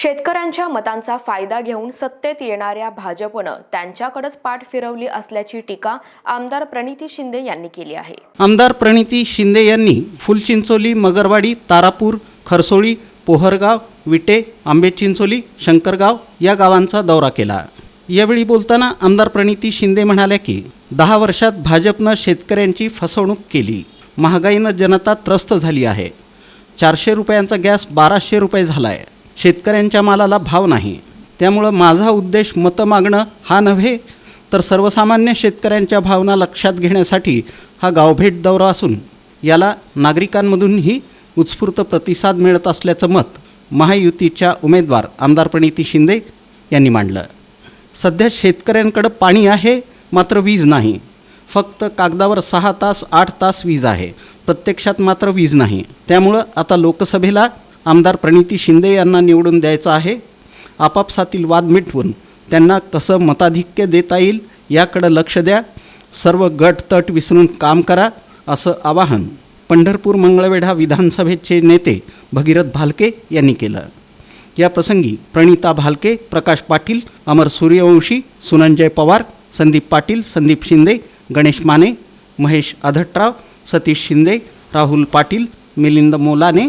शेतकऱ्यांच्या मतांचा फायदा घेऊन सत्तेत येणाऱ्या भाजपनं त्यांच्याकडेच पाठ फिरवली असल्याची टीका आमदार प्रणिती शिंदे यांनी केली आहे. आमदार प्रणिती शिंदे यांनी फुलचिंचोली मगरवाडी तारापूर खरसोळी पोहरगाव विटे आंबेचिंचोली शंकरगाव या गावांचा दौरा केला. यावेळी बोलताना आमदार प्रणिती शिंदे म्हणाल्या की दहा वर्षात भाजपनं शेतकऱ्यांची फसवणूक केली. महागाईनं जनता त्रस्त झाली आहे. चारशे रुपयांचा गॅस बाराशे रुपये झाला आहे शेतकऱ्यांच्या मालाला भाव नाही. त्यामुळं माझा उद्देश मतं मागणं हा नव्हे तर सर्वसामान्य शेतकऱ्यांच्या भावना लक्षात घेण्यासाठी हा गावभेट दौरा असून याला नागरिकांमधूनही उत्स्फूर्त प्रतिसाद मिळत असल्याचं मत महायुतीच्या उमेदवार आमदार प्रणिती शिंदे यांनी मांडलं. सध्या शेतकऱ्यांकडं पाणी आहे मात्र वीज नाही. फक्त कागदावर सहा तास आठ तास वीज आहे. प्रत्यक्षात मात्र वीज नाही. त्यामुळं आता लोकसभेला आमदार प्रणिती शिंदे यांना निवडून द्यायचं आहे. आपापसातील वाद मिटवून त्यांना कसं मताधिक्य देता येईल याकडं लक्ष द्या. सर्व गट तट विसरून काम करा असं आवाहन पंढरपूर मंगळवेढा विधानसभेचे नेते भगीरथ भालके यांनी केलं. या प्रसंगी प्रणिता भालके प्रकाश पाटील अमर सूर्यवंशी सुनंजय पवार संदीप पाटील संदीप शिंदे गणेश माने महेश आधटराव सतीश शिंदे राहुल पाटील मिलिंद मोलाने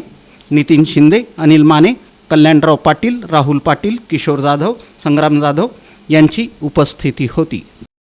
नितीन शिंदे अनिल माने कल्याणराव पाटील राहुल पाटील किशोर जाधव संग्राम जाधव यांची उपस्थिती होती.